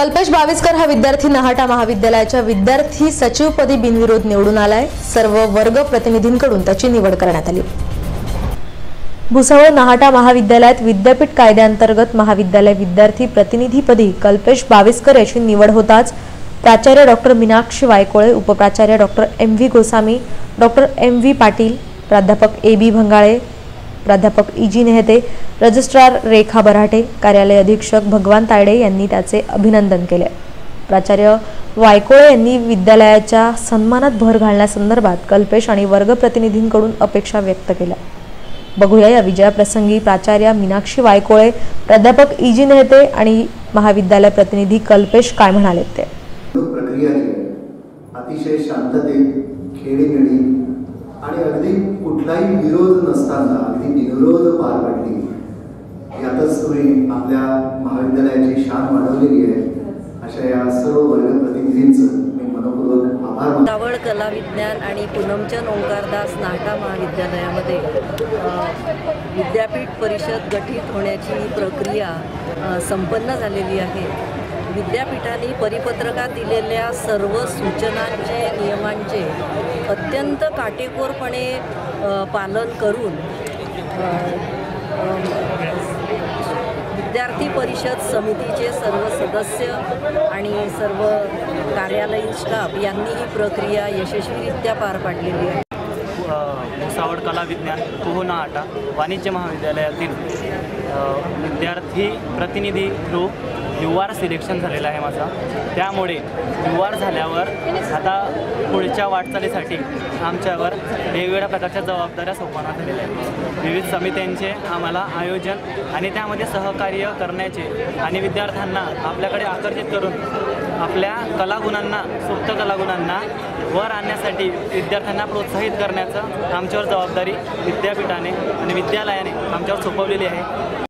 कल्पेश बावीसकर हा विद्यार्थी नहाटा महाविद्यालयाच्या विद्यार्थी सचिवपदी बिनविरोध निवडून आलाय. सर्व वर्ग प्रतिनिधींकडून त्याची निवड करण्यात आली. भुसावळ नहाटा महाविद्यालयात विद्यापीठ कायद्याअंतर्गत महाविद्यालय विद्यार्थी प्रतिनिधीपदी कल्पेश बावीसकर याची निवड होताच प्राचार्य doctor Meenakshi Waykole उपप्राचार्य doctor M V Gosami doctor M V Patil प्राध्यापक ए बी भंगाळे प्राध्यापक इजी नेहते रजिस्ट्रार रेखा बराटे कार्यालय अधीक्षक भगवान तायडे यांनी त्याचे अभिनंदन केले. प्राचार्य वायकोळे यांनी विद्यालयाच्या सन्मानात भर घालण्यासंदर्भात कल्पेश आणि वर्गप्रतिनिधींकडून अपेक्षा व्यक्त केल्या. बघूया या विजयाप्रसंगी प्राचार्य मीनाक्षी वायकोळे प्राध्यापक इजी नेहते आणि महाविद्यालय प्रतिनिधी कल्पेश काय म्हणाले ते? प्रक्रिया अतिशय शांततेत खेळीमेळी आणि अगदी कुठलाही विरोध नसताना अगदी बिनविरोध पार पडली. यातच तुम्ही आपल्या महाविद्यालयाची शान वाढवलेली आहे. अशा या सर्व वर्ग प्रतिनिधींचं मी मनपूर्वक आभार मानतो. कला विज्ञान आणि पूनमचंद ओंकारदास नाटा महाविद्यालयामध्ये विद्यापीठ परिषद गठीत होण्याची प्रक्रिया संपन्न झालेली आहे. विद्यापीठाने परिपत्रकात दिलेल्या सर्व सूचनांचे नियमांचे अत्यंत काटेकोरपणे पालन करून विद्यार्थी परिषद समितीचे सर्व सदस्य आणि सर्व कार्यालयीन स्टाफ यांनी ही प्रक्रिया यशस्वीरित्या पार पाडलेली आहे. भुसावळ कला विज्ञान पोहना आटा वाणिज्य महाविद्यालयातील विद्यार्थी प्रतिनिधी थ्रू यू आर सिलेक्शन झालेलं आहे माझा. त्यामुळे यू आर झाल्यावर आता पुढच्या वाटचालीसाठी आमच्यावर वेगवेगळ्या प्रकारच्या जबाबदाऱ्या सोपवण्यात आलेल्या आहेत. विविध समित्यांचे आम्हाला आयोजन आणि त्यामध्ये सहकार्य करण्याचे आणि विद्यार्थ्यांना आपल्याकडे आकर्षित करून आपल्या कलागुणांना सुप्त कलागुणांना वर आणण्यासाठी विद्यार्थ्यांना प्रोत्साहित करण्याचं आमच्यावर जबाबदारी विद्यापीठाने आणि विद्यालयाने आमच्यावर सोपवलेली आहे.